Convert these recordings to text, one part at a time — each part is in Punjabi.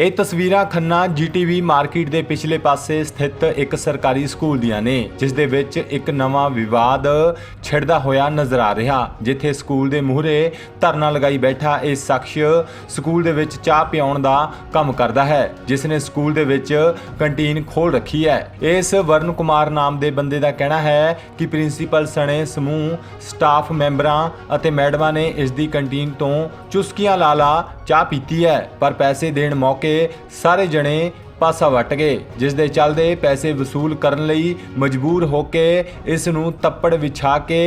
ਇਹ ਤਸਵੀਰਾਂ ਖੰਨਾ ਜੀਟੀਵੀ ਮਾਰਕੀਟ ਦੇ ਪਿਛਲੇ ਪਾਸੇ ਸਥਿਤ ਇੱਕ ਸਰਕਾਰੀ ਸਕੂਲ ਦੀਆਂ ਨੇ, ਜਿਸ ਦੇ ਵਿੱਚ ਇੱਕ ਨਵਾਂ ਵਿਵਾਦ ਛਿੜਦਾ ਹੋਇਆ ਨਜ਼ਰ ਆ ਰਿਹਾ। ਜਿੱਥੇ ਸਕੂਲ ਦੇ ਮੂਹਰੇ ਧਰਨਾ ਲਗਾਈ ਬੈਠਾ ਇਹ ਸ਼ਖਸ ਸਕੂਲ ਦੇ ਵਿੱਚ ਚਾਹ ਪਿਆਉਣ ਦਾ ਕੰਮ ਕਰਦਾ ਹੈ, ਜਿਸ ਨੇ ਸਕੂਲ ਦੇ ਵਿੱਚ ਕੰਟੀਨ ਖੋਲ ਰੱਖੀ ਹੈ। ਇਸ ਵਰਨ ਕੁਮਾਰ ਨਾਮ ਦੇ ਬੰਦੇ ਦਾ ਕਹਿਣਾ ਹੈ ਕਿ ਪ੍ਰਿੰਸੀਪਲ ਸਣੇ ਸਮੂਹ, ਸਟਾਫ ਮੈਂਬਰਾਂ ਅਤੇ ਮੈਡਮਾਂ ਨੇ ਇਸ ਦੀ ਕੰਟੀਨ ਤੋਂ ਚੁਸਕੀਆਂ ਲਾਲਾ ਚਾਹ ਪੀਤੀ ਹੈ, ਪਰ ਪੈਸੇ ਦੇਣ ਮੌਕੇ ਸਾਰੇ ਜਣੇ ਪਾਸਾ ਵੱਟ ਗਏ, ਜਿਸ ਦੇ ਚੱਲਦੇ ਪੈਸੇ ਵਸੂਲ ਕਰਨ ਲਈ ਮਜਬੂਰ ਹੋ ਕੇ ਇਸ ਨੂੰ ਤੱਪੜ ਵਿਛਾ ਕੇ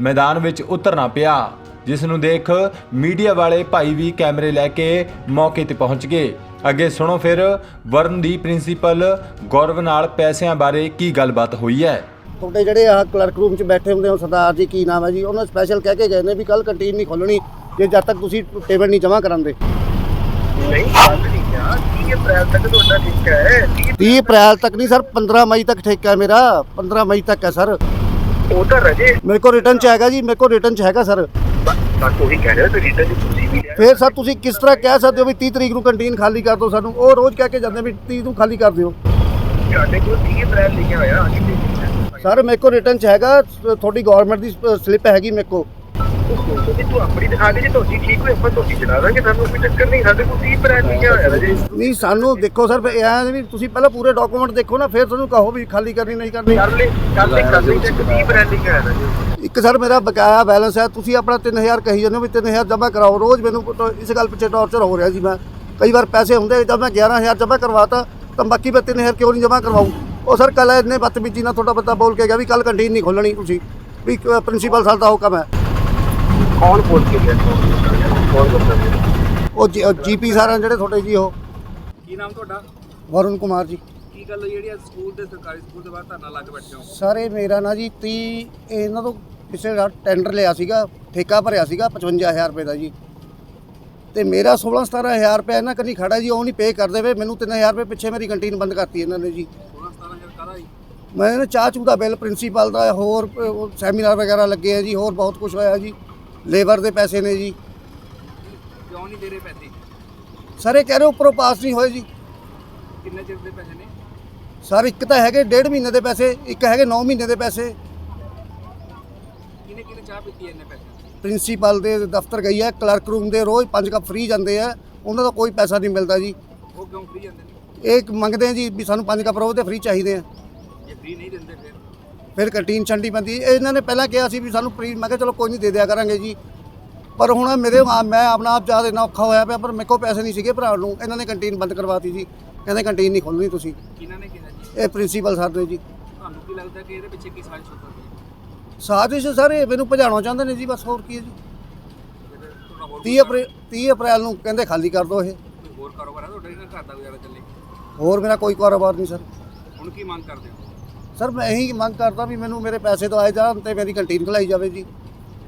ਮੈਦਾਨ ਵਿੱਚ ਉਤਰਨਾ ਪਿਆ, ਜਿਸ ਨੂੰ ਦੇਖ ਮੀਡੀਆ ਵਾਲੇ ਭਾਈ ਵੀ ਕੈਮਰੇ ਲੈ ਕੇ ਮੌਕੇ ਤੇ ਪਹੁੰਚ ਗਏ। ਅੱਗੇ ਸੁਣੋ ਫਿਰ ਵਰਨ ਦੀ ਪ੍ਰਿੰਸੀਪਲ ਗੌਰਵ ਨਾਲ ਪੈਸਿਆਂ ਬਾਰੇ ਕੀ ਗੱਲਬਾਤ ਹੋਈ ਹੈ? ਤੁਹਾਡੇ ਜਿਹੜੇ ਆ ਕਲਰਕ ਰੂਮ 'ਚ ਬੈਠੇ ਹੁੰਦੇ ਹੋ ਸਰਦਾਰ ਜੀ, ਕੀ ਨਾਮ ਹੈ ਜੀ? ਉਹਨਾਂ ਸਪੈਸ਼ਲ ਕਹਿ ਕੇ ਗਏ ਨੇ ਵੀ ਕੱਲ ਕੰਟੀਨ ਨਹੀਂ ਖੋਲਣੀ ਜੇ ਜਦ ਤੱਕ ਤੁਸੀਂ ਪੇਮੈਂਟ ਨਹੀਂ ਜਮ੍ਹਾਂ ਕਰਾਉਂਦੇ। ਨਹੀਂ ਗੱਲ ਨਹੀਂ ਕਿਹਾ 30 ਅਪ੍ਰੈਲ ਤੱਕ ਤੁਹਾਡਾ ਠੀਕ ਹੈ। 30 30 ਅਪ੍ਰੈਲ ਤੱਕ ਨਹੀਂ ਸਰ 15 ਮਈ ਤੱਕ ਠੇਕਾ ਹੈ ਮੇਰਾ। 15 ਮਈ ਤੱਕ ਹੈ ਸਰ। ਉਹ ਤਾਂ ਰਜੇ। ਮੇਰੇ ਕੋਲ ਰਿਟਰਨ 'ਚ ਹੈਗਾ ਜੀ ਮੇਰੇ ਕੋਲ ਰਿਟਰਨ 'ਚ ਹੈਗਾ ਸਰ। ਬਸ ਉਹੀ ਕਹਿ ਰਿਹਾ ਤੇ ਰਿਟਰਨ ਤੁਸੀਂ ਵੀ ਲਿਆ। ਫਿਰ ਸਰ ਤੁਸੀਂ ਕਿਸ ਤਰ੍ਹਾਂ ਕਹਿ ਸਕਦੇ ਹੋ ਵੀ 30 ਤਰੀਕ ਨੂੰ ਕੰਟੀਨ ਖਾਲੀ ਕਰ ਦਿਓ ਸਾਨੂੰ? ਉਹ ਰੋਜ਼ ਕਹਿ ਕੇ ਜਾਂਦੇ ਵੀ 30 ਨੂੰ ਖਾਲੀ ਕਰ ਦਿਓ। ਸਾਡੇ ਕੋਲ 30 ਅਪ੍ਰੈਲ ਲਿਖਿਆ ਹੋਇਆ ਅਸੀਂ ਦੇਖੀ ਸਰ ਮੇਰੇ ਕੋਲ ਰਿਟਰਨ 'ਚ ਹੈਗਾ ਤੁਹਾਡੀ ਗਵਰਨਮੈਂਟ ਦੀ ਸਲਿੱਪ ਹੈਗੀ ਮੇਰੇ ਕੋਲ। ਤੁਸੀਂ ਤੂੰ ਆਪਣੀ ਦਿਖਾ ਦੇ ਜੇ ਤੁਹਾਡੀ ਠੀਕ ਹੋਏ ਆਪਾਂ ਤੁਹਾਡੀ ਚਲਾ ਦਾਂਗੇ ਸਾਨੂੰ ਕੋਈ ਚੱਕਰ ਨਹੀਂ ਸਾਡੇ ਕੋਲ 30 ਅਪ੍ਰੈਲ ਲਿਖਿਆ ਹੋਇਆ ਰਜੇ ਨਹੀਂ ਸਾਨੂੰ ਦੇਖੋ ਸਰ ਇਹ ਐਂ ਵੀ ਤੁਸੀਂ ਪਹਿਲਾਂ ਪੂਰੇ ਡਾਕੂਮੈਂਟ ਦੇਖੋ ਨਾ, ਫਿਰ ਤੁਹਾਨੂੰ ਕਹੋ ਵੀ ਖਾਲੀ ਕਰਨੀ, ਨਹੀਂ ਕਰਨੀ। ਕਰ ਲੈ ਕਰ ਲੈ ਕਰ ਲੈ ਚੱਕ 30 ਅਪ੍ਰੈਲ ਲਿਖਿਆ ਹੋਇਆ ਰਜੇ ਇੱਕ ਸਰ, ਮੇਰਾ ਬਕਾਇਆ ਬੈਲੈਂਸ ਹੈ, ਤੁਸੀਂ ਆਪਣਾ 3000 ਕਹੀ ਜਾਂਦੇ ਹੋ ਵੀ 3000 ਜਮ੍ਹਾਂ ਕਰਾਓ। ਰੋਜ਼ ਮੈਨੂੰ ਇਸ ਗੱਲ ਪਿੱਛੇ ਟੌਰਚਰ ਹੋ ਰਿਹਾ ਜੀ ਮੈਂ। ਕਈ ਵਾਰ ਪੈਸੇ ਹੁੰਦੇ ਜਦ ਮੈਂ 11000 ਜਮ੍ਹਾਂ ਕਰਵਾਤਾ, ਤਾਂ ਬਾਕੀ ਮੈਂ 3000 ਕਿਉਂ ਨਹੀਂ ਜਮ੍ਹਾਂ ਕਰਵਾਉਂ ਉਹ ਸਰ ਕੱਲ ਇੰਨੇ ਬਦਤਮੀਜ਼ੀ ਨਾਲ ਤੁਹਾਡਾ ਬੰਦਾ ਬੋਲ ਕੇ ਗਿਆ ਵੀ ਕੱਲ ਕੰਟੀਨ ਨਹੀਂ ਖੋਲਣੀ ਤੁਸੀਂ। ਵੀ ਪ੍ਰਿੰਸੀਪਲ ਸਰ ਦਾ ਹੁਕਮ ਹੈ। ਕੌਣ ਬੋਲ ਕੇ ਗਿਆ? ਕੌਣ ਬੋਲ ਕੇ ਉਹ ਜੀਪੀ ਸਰ ਜਿਹੜੇ ਤੁਹਾਡੇ ਜੀ ਉਹ। ਕੀ ਨਾਮ ਤੁਹਾਡਾ? ਵਰੁਣ ਕੁਮਾਰ ਜੀ। ਕੀ ਗੱਲ ਹੋਈ ਜਿਹੜੀ ਸਕੂਲ ਦੇ ਸਰਕਾਰੀ ਸਕੂਲ ਦੇ ਬਾਹਰ ਧਰਨਾ ਲਾ ਕੇ ਬੈਠੇ ਹੋ? ਸਰ ਇਹ ਮੇਰਾ ਨਾ ਜੀ 30 ਇਹਨਾਂ ਤੋਂ ਪਿਛਲੇ ਸਾਲ ਟੈਂਡਰ ਲਿਆ ਸੀਗਾ ਠੇਕਾ ਭਰਿਆ ਸੀਗਾ 55000 ਰੁਪਏ ਦਾ ਜੀ। ਤੇ ਮੇਰਾ 16 17000 ਰੁਪਏ ਇਹਨਾਂ ਕੰਨੀ ਖੜਾ ਜੀ ਉਹ ਨਹੀਂ ਪੇ ਕਰਦੇ ਵੇ ਮੈਨੂੰ 3000 ਰੁਪਏ ਪਿੱਛੇ ਮੇਰੀ ਕੰਟੀਨ ਬੰਦ ਕਰਤੀ ਇਹਨਾਂ ਨੇ ਜੀ। 16 17000 ਕਾਹਦਾ ਜੀ? ਮੈਂ ਇਹਨਾਂ ਚਾਹ ਚੂ ਦਾ ਬਿੱਲ ਪ੍ਰਿੰਸੀਪਲ ਦਾ ਹੋਰ ਸੈਮੀਨਾਰ ਵਗੈਰਾ ਲੱਗੇ ਆ ਜੀ ਹੋਰ ਬਹੁਤ ਕੁਝ ਹੋਇਆ ਜੀ। ਲੇਬਰ ਦੇ ਪੈਸੇ ਨੇ ਜੀ। ਕਿਉਂ ਨਹੀਂ ਦੇ ਰਹੇ ਪੈਸੇ? ਸਰ ਇਹ ਕਹਿ ਰਹੇ ਉੱਪਰੋਂ ਪਾਸ ਨਹੀਂ ਹੋਏ ਜੀ। ਕਿੰਨੇ ਚਿਰ ਦੇ ਪੈਸੇ ਨੇ? ਸਰ ਇੱਕ ਤਾਂ ਹੈਗੇ ਡੇਢ ਮਹੀਨੇ ਦੇ ਪੈਸੇ ਇੱਕ ਹੈਗੇ 9 ਮਹੀਨੇ ਦੇ ਪੈਸੇ। ਕਿਹਨੇ ਕਿਹਨੇ ਚਾਹ ਪੀਤੀ ਇੰਨੇ ਪੈਸੇ? ਪ੍ਰਿੰਸੀਪਲ ਦੇ ਦਫ਼ਤਰ ਗਈ ਹੈ ਕਲਰਕ ਰੂਮ ਦੇ ਰੋਜ਼ 5 ਕੱਪ ਫ੍ਰੀ ਜਾਂਦੇ ਆ। ਉਹਨਾਂ ਦਾ ਕੋਈ ਪੈਸਾ ਨਹੀਂ ਮਿਲਦਾ ਜੀ। ਉਹ ਕਿਉਂ ਫ੍ਰੀ ਜਾਂਦੇ ਨੇ? ਇਹ ਮੰਗਦੇ ਆ ਜੀ ਵੀ ਸਾਨੂੰ 5 ਕੱਪ ਰੋਜ਼ ਦੇ ਫ੍ਰੀ ਚਾਹੀਦੇ ਆ। ਜੇ ਫ੍ਰੀ ਨਹੀਂ ਦਿੰਦੇ ਫਿਰ? ਫਿਰ ਕੰਟੀਨ ਛੰਡੀ ਪੈਂਦੀ। ਇਹ ਇਹਨਾਂ ਨੇ ਪਹਿਲਾਂ ਕਿਹਾ ਸੀ ਵੀ ਸਾਨੂੰ ਫ੍ਰੀ ਮੈਂ ਕਿਹਾ ਚਲੋ ਕੋਈ ਨਹੀਂ ਦੇ ਦਿਆ ਕਰਾਂਗੇ ਜੀ। ਪਰ ਹੁਣ ਮੇਰੇ ਮੈਂ ਆਪਣਾ ਆਪ ਜ਼ਿਆਦਾ ਇੰਨਾ ਔਖਾ ਹੋਇਆ ਪਿਆ ਪਰ ਮੇਰੇ ਕੋਲ ਪੈਸੇ ਨਹੀਂ ਸੀਗੇ ਭਰਾ ਨੂੰ। ਇਹਨਾਂ ਨੇ ਕੰਟੀਨ ਬੰਦ ਕਰਵਾਤੀ ਜੀ। ਕਹਿੰਦੇ ਕੰਟੀਨ ਨਹੀਂ ਖੋਲਣੀ ਤੁਸੀਂ। ਕਿਹਨਾਂ ਨੇ ਕਿਹਾ ਜੀ? ਇਹ ਪ੍ਰਿੰਸੀਪਲ ਸਰ ਨੇ ਜੀ। ਤੁਹਾਨੂੰ ਕੀ ਲੱਗਦਾ ਕਿ ਇਹਦੇ ਪਿੱਛੇ ਕੀ ਸਾਜ਼ਿਸ਼ ਹੋ ਸਕਦੀ ਹੈ? ਸਾਜ਼ਿਸ਼ ਸਰ ਇਹ ਮੈਨੂੰ ਭਜਾਉਣਾ ਚਾਹੁੰਦੇ ਨੇ ਜੀ ਬਸ ਹੋਰ ਕੀ ਹੈ ਜੀ। ਫਿਰ ਤੁਹਾਡਾ ਹੋਰ 30 ਅਪ੍ਰੈਲ 30 ਅਪ੍ਰੈਲ ਨੂੰ ਕਹਿੰਦੇ ਖਾਲੀ ਕਰ ਦਿਓ ਇਹ। ਹੋਰ ਕਾਰੋਬਾਰ ਹੈ ਤੁਹਾਡਾ ਘਰ ਦਾ ਗੁਜ਼ਾਰਾ ਚੱਲੇ? ਹੋਰ ਮੇਰਾ ਕੋਈ ਕਾਰੋਬਾਰ ਨਹੀਂ ਸਰ। ਹੁਣ ਕੀ ਮੰਗ ਕਰਦੇ ਹੋ? ਸਰ ਮੈਂ ਇਹੀ ਮੰਗ ਕਰਦਾ ਵੀ ਮੈਨੂੰ ਮੇਰੇ ਪੈਸੇ ਦਵਾਏ ਜਾਣ ਤੇ ਮੇਰੀ ਕੰਟੀਨ ਖਲਾਈ ਜਾਵੇ ਜੀ।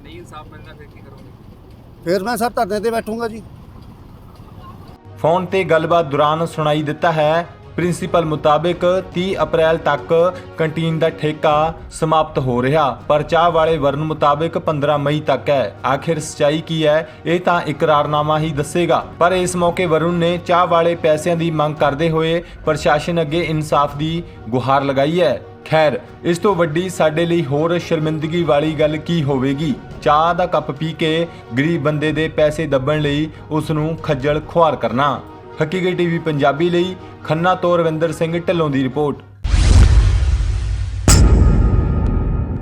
ਨਹੀਂ ਇਨਸਾਫ ਮਿਲਦਾ ਫਿਰ ਕੀ ਕਰੋਗੇ? ਫਿਰ ਮੈਂ ਸਰ ਧਰਨੇ ਤੇ ਬੈਠੂੰਗਾ ਜੀ। ਫੋਨ ਤੇ ਗੱਲਬਾਤ ਦੌਰਾਨ ਸੁਣਾਈ ਦਿੱਤਾ ਹੈ ਪ੍ਰਿੰਸੀਪਲ ਮੁਤਾਬਕ 30 ਅਪ੍ਰੈਲ ਤੱਕ ਕੰਟੀਨ ਦਾ ਠੇਕਾ ਸਮਾਪਤ ਹੋ ਰਿਹਾ। ਪਰ ਚਾਹ ਵਾਲੇ ਵਰਨ ਮੁਤਾਬਕ 15 ਮਈ ਤੱਕ ਹੈ। ਆਖਿਰ ਸਚਾਈ ਕੀ ਹੈ ਇਹ ਤਾਂ ਇਕਰਾਰਨਾਮਾ ਹੀ ਦੱਸੇਗਾ। ਪਰ ਇਸ ਮੌਕੇ ਵਰੁਣ ਨੇ ਚਾਹ ਵਾਲੇ ਪੈਸਿਆਂ ਦੀ ਮੰਗ ਕਰਦੇ ਹੋਏ ਪ੍ਰਸ਼ਾਸਨ ਅੱਗੇ ਇਨਸਾਫ ਦੀ ਗੁਹਾਰ ਲਗਾਈ ਹੈ। ਖੈਰ, ਇਸ ਤੋਂ ਵੱਡੀ ਸਾਡੇ ਲਈ ਹੋਰ ਸ਼ਰਮਿੰਦਗੀ ਵਾਲੀ ਗੱਲ ਕੀ ਹੋਵੇਗੀ? ਚਾਹ ਦਾ ਕੱਪ ਪੀ ਕੇ ਗਰੀਬ ਬੰਦੇ ਦੇ ਪੈਸੇ ਦੱਬਣ ਲਈ ਉਸ ਨੂੰ ਖੱਜਲ ਖੁਆਰ ਕਰਨਾ। ਹਕੀਕਤ ਟੀਵੀ ਪੰਜਾਬੀ ਲਈ ਖੰਨਾ ਤੋਂ ਰਵਿੰਦਰ ਸਿੰਘ ਢਿੱਲੋਂ ਦੀ ਰਿਪੋਰਟ।